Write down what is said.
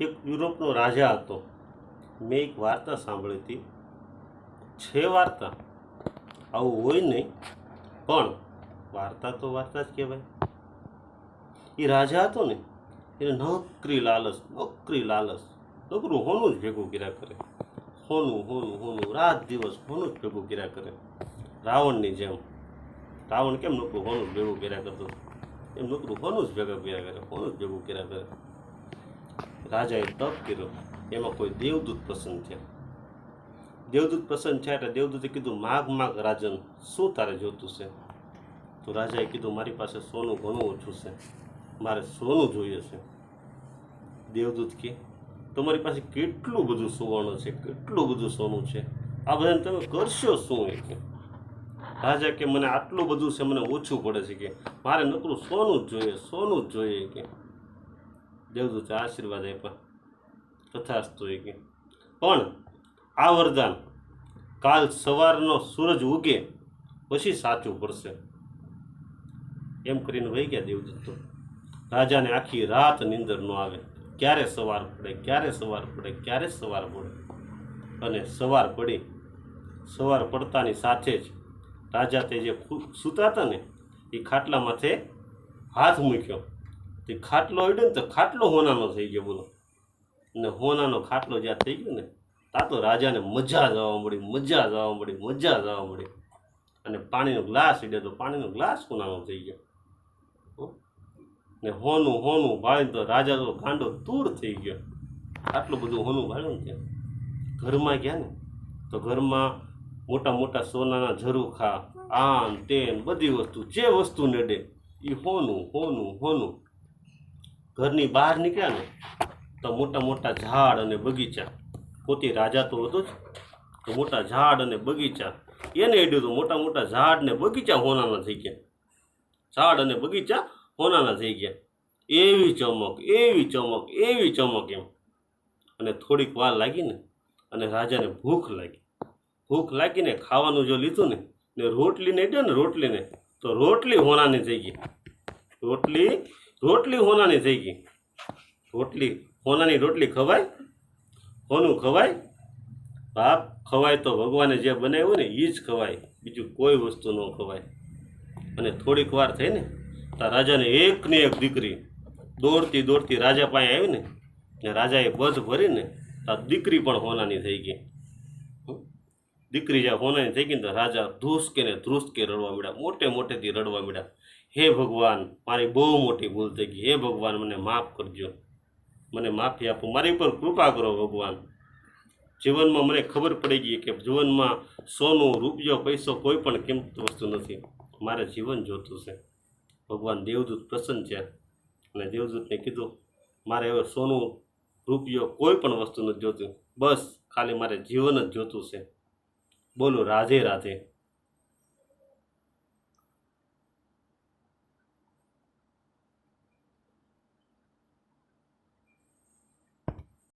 એક યુરોપનો રાજા હતો. મેં એક વાર્તા સાંભળી હતી. છે વાર્તા? આવું હોય નહીં. પણ વાર્તા તો વાર્તા જ કહેવાય. એ રાજા હતો ને, એને નકરી લાલચ નકરી લાલચ. નકરું હોનું જ ભેગું કર્યા કરે. હોનું હોનું હોનું. રાત દિવસ હોનું જ ભેગું કર્યા કરે. રાવણની જેમ. રાવણ કેમ નકરું હોનું ભેગું કર્યા કરતો? એમ નકરું હોનું જ ભેગા કર્યા કરે, હોનું જ ભેગું કર્યા કરે. રાજાએ તપ કર્યો. એમાં કોઈ દેવદૂત પ્રસન્ન થયા. દેવદૂત પ્રસન્ન થયા એટલે દેવદૂતે કીધું, માગ માગ, રાજન, શું તારે જોતું છે? તો રાજાએ કીધું, મારી પાસે સોનું ઘણું ઓછું છે. મારે સોનું જોઈએ છે. દેવદૂત કે, તમારી પાસે કેટલું બધું સુવર્ણ છે? કેટલું બધું સોનું છે? આ બધાને તમે કરશો શું એ કે? રાજા કે, મને આટલું બધું છે, મને ઓછું પડે છે કે, મારે નકરું સોનું જ જોઈએ, સોનું જ જોઈએ કે. દેવદૂતે આશીર્વાદ આપ્યા. તથાસ્તુ એ કે, પણ આ વરદાન કાલ સવારનો સૂરજ ઉગે પછી સાચું પડશે. એમ કરીને વહી ગયા દેવદૂતો રાજાને આખી રાત નીંદર ન આવે. ક્યારે સવાર પડે, ક્યારે સવાર પડે, ક્યારે સવાર પડે. અને સવાર પડી. સવાર પડતાની સાથે જ રાજા તે જે સૂતા હતા ને એ ખાટલા માથે હાથ મૂક્યો. તે ખાટલો હડ્યો ને તો ખાટલો હોનાનો થઈ ગયો બોલો. ને હોનાનો ખાટલો જ્યાં થઈ ગયો ને, ત્યાં તો રાજાને મજા જ આવવા મળી, મજા જ આવવા મળી, મજા જ આવવા મળી. અને પાણીનો ગ્લાસ ઈડે તો પાણીનો ગ્લાસ હોનાનો થઈ ગયો? ને હોનું હોનું ભાળીને તો રાજા તો ગાંડો દૂર થઈ ગયો. આટલું બધું હોનું ભાળ્યું ને ઘરમાં ગયા ને? તો ઘરમાં મોટા મોટા સોનાના ઝરૂખા આન તેન બધી વસ્તુ, જે વસ્તુ નડે એ હોનું હોનું હોનું. ઘરની બહાર નીકળ્યા ને, તો મોટા મોટા ઝાડ અને બગીચા. પોતે રાજા તો હતો જ. તો મોટા ઝાડ અને બગીચા. એને એડ્યું તો મોટા મોટા ઝાડ ને બગીચા હોનાના થઈ ગયા. ઝાડ અને બગીચા હોનાના થઈ ગયા. એવી ચમક એવી ચમક એવી ચમક એમ. અને થોડીક વાર લાગી ને, અને રાજાને ભૂખ લાગી. ભૂખ લાગીને ખાવાનું જો લીધું ને ને રોટલી ને ને રોટલીને, તો રોટલી હોનાની થઈ ગઈ. રોટલી રોટલી હોનાની થઈ ગઈ. રોટલી, હોનાની રોટલી ખવાય? હોનું ખવાય? બાપ ખવાય તો ભગવાને જે બનાવ્યું ને એ જ ખવાય. બીજું કોઈ વસ્તુ ન ખવાય. અને થોડીક વાર થઈ ને તો રાજાને એકની એક દીકરી દોડતી દોડતી રાજા પાસે આવી ને ને રાજાએ બધ ભરીને તો દીકરી પણ હોનાની થઈ ગઈ? દીકરી જ્યાં હોનાની થઈ ગઈ ને તો રાજા ધ્રુસકે ને ધ્રુસકે રડવા મળ્યા મોટે મોટેથી રડવા મળ્યા હે ભગવાન, મારી બહુ મોટી ભૂલ થઈ ગઈ. હે ભગવાન, મને માફ કરજો. મને માફી આપો. મારી પર કૃપા કરો ભગવાન. જીવનમાં મને ખબર પડી ગઈ કે જીવનમાં સોનું, રૂપિયો, પૈસો કોઈ પણ કેમ વસ્તુ નથી. મારે જીવન જોતું છે. ભગવાન દેવદૂત પ્રસન્ન છે. અને દેવદૂતને કીધું, મારે હવે સોનું, રૂપિયો કોઈ પણ વસ્તુ નથી જોતું. બસ, ખાલી મારે જીવન જ જોતું છે. બોલો, રાધે રાધે.